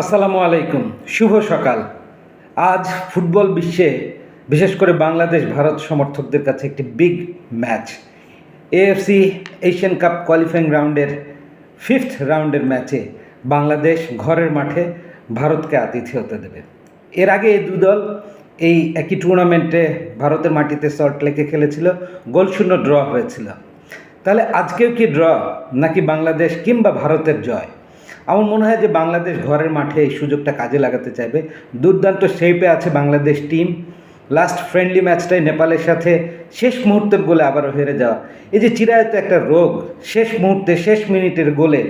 আসসালামু আলাইকুম। শুভ সকাল। আজ ফুটবল বিশ্বে বিশেষ করে বাংলাদেশ, ভারত সমর্থকদের কাছে একটি big match AFC Asian cup qualifying রাউন্ডের ফিফথ রাউন্ডের ম্যাচে বাংলাদেশ ঘরের মাঠে ভারতকে আতিথ্য হতে দেবে। এর আগে এই দুদল এই একই টুর্নামেন্টে ভারতের মাটিতে সল্ট লেকে খেলেছিল গোলশূন্য ড্র হয়েছিল। তাহলে আজকেও কি ড্র নাকি বাংলাদেশ কিংবা ভারতের জয়? আমার মনে হয় যে বাংলাদেশ ঘরের মাঠে এই সুযোগটা কাজে লাগাতে চাইবে। দুর্দান্ত শেপে আছে বাংলাদেশ টিম লাস্ট ফ্রেন্ডলি ম্যাচটাই নেপালের সাথে শেষ মুহূর্তের গোলে আবারও হেরে যাওয়া। এই যে চিরায়ত একটা রোগ, শেষ মুহূর্তে, শেষ মিনিটের গোলে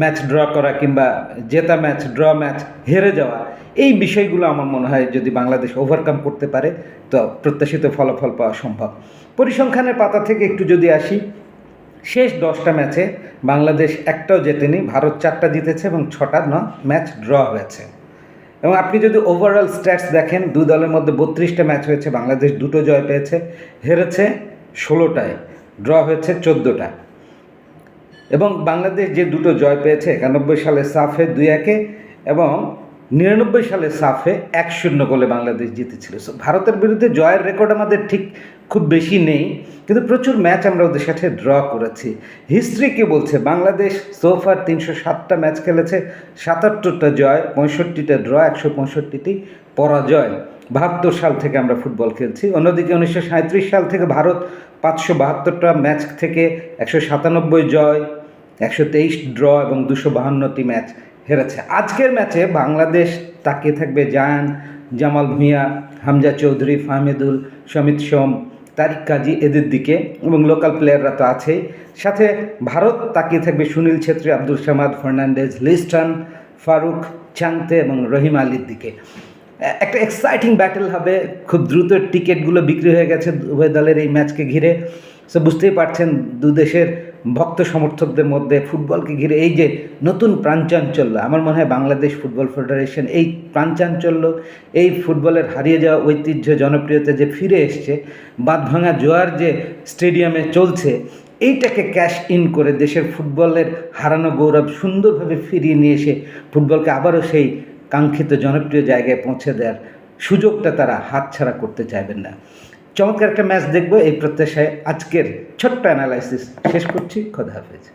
ম্যাচ ড্র করা কিংবা জেতা ম্যাচ ড্র ম্যাচ হেরে যাওয়া, এই বিষয়গুলো আমার মনে হয় যদি বাংলাদেশ ওভারকাম করতে পারে, তো প্রত্যাশিত ফলাফল পাওয়া সম্ভব। পরিসংখ্যানের পাতা থেকে একটু যদি আসি শেষ দশটা ম্যাচে বাংলাদেশ একটাও জেতেনি ভারত চারটা জিতেছে এবং ছটা ন ম্যাচ ড্র হয়েছে। এবং আপনি যদি ওভারঅল স্ট্যাটস দেখেন দু দলের মধ্যে বত্রিশটা ম্যাচ হয়েছে বাংলাদেশ দুটো জয় পেয়েছে হেরেছে ষোলোটায় ড্র হয়েছে চোদ্দোটা। এবং বাংলাদেশ যে দুটো জয় পেয়েছে একানব্বই সালে সাফে দুই একে এবং নিরানব্বই সালে সাফে এক শূন্য গোলে বাংলাদেশ জিতেছিল। So, ভারতের বিরুদ্ধে জয়ের রেকর্ড আমাদের ঠিক খুব বেশি নেই, কিন্তু প্রচুর ম্যাচ আমরা ওদের সাথে ড্র করেছি। হিস্ট্রি কি বলছে? বাংলাদেশ সোফার তিনশো সাতটা ম্যাচ খেলেছে, সাতাত্তরটা জয়, পঁয়ষট্টিটা ড্র একশো পঁয়ষট্টিটি পরাজয়। বাহাত্তর সাল থেকে আমরা ফুটবল খেলছি। অন্যদিকে উনিশশো সাঁত্রিশ সাল থেকে ভারত পাঁচশো বাহাত্তরটা ম্যাচ থেকে একশো সাতানব্বই জয়, একশো তেইশ ড্র এবং দুশো বাহান্নটি ম্যাচ হেরেছে। আজকের ম্যাচে বাংলাদেশ তাকিয়ে থাকবে জায়ান, জামাল ভূঁইয়া হামজা চৌধুরী, ফাহমেদুল, সমিত সোম তারিক কাজী এদের দিকে এবং লোকাল প্লেয়াররা তো আছেই। সাথে ভারত তাকিয়ে থাকবে সুনীল ছেত্রী, আব্দুল সামাদ ফার্নান্ডেজ লিস্টন, ফারুক চাংতে এবং রহিম আলীর দিকে। একটা এক্সাইটিং ব্যাটেল হবে। খুব দ্রুত টিকিটগুলো বিক্রি হয়ে গেছে উভয় দলের এই ম্যাচকে ঘিরে। সো বুঝতেই পারছেন, দু দেশের ভক্ত সমর্থকদের মধ্যে ফুটবলকে ঘিরে এই যে নতুন প্রাণচাঞ্চল্য, আমার মনে হয় বাংলাদেশ ফুটবল ফেডারেশন এই প্রাণচাঞ্চল্য, এই ফুটবলের হারিয়ে যাওয়া ঐতিহ্য, জনপ্রিয়তা যে ফিরে এসছে, বাঁধভাঙা জোয়ার যে স্টেডিয়ামে চলছে, এইটাকে ক্যাশ ইন করে দেশের ফুটবলের হারানো গৌরব সুন্দরভাবে ফিরিয়ে নিয়ে এসে ফুটবলকে আবারও সেই কাঙ্ক্ষিত জনপ্রিয় জায়গায় পৌঁছে দেওয়ার সুযোগটা তারা হাতছাড়া করতে চাইবেন না। চমৎকার একটা ম্যাচ দেখব এই প্রত্যাশায় আজকের ছোট্ট অ্যানালাইসিস শেষ করছি খোদা হাফেজ।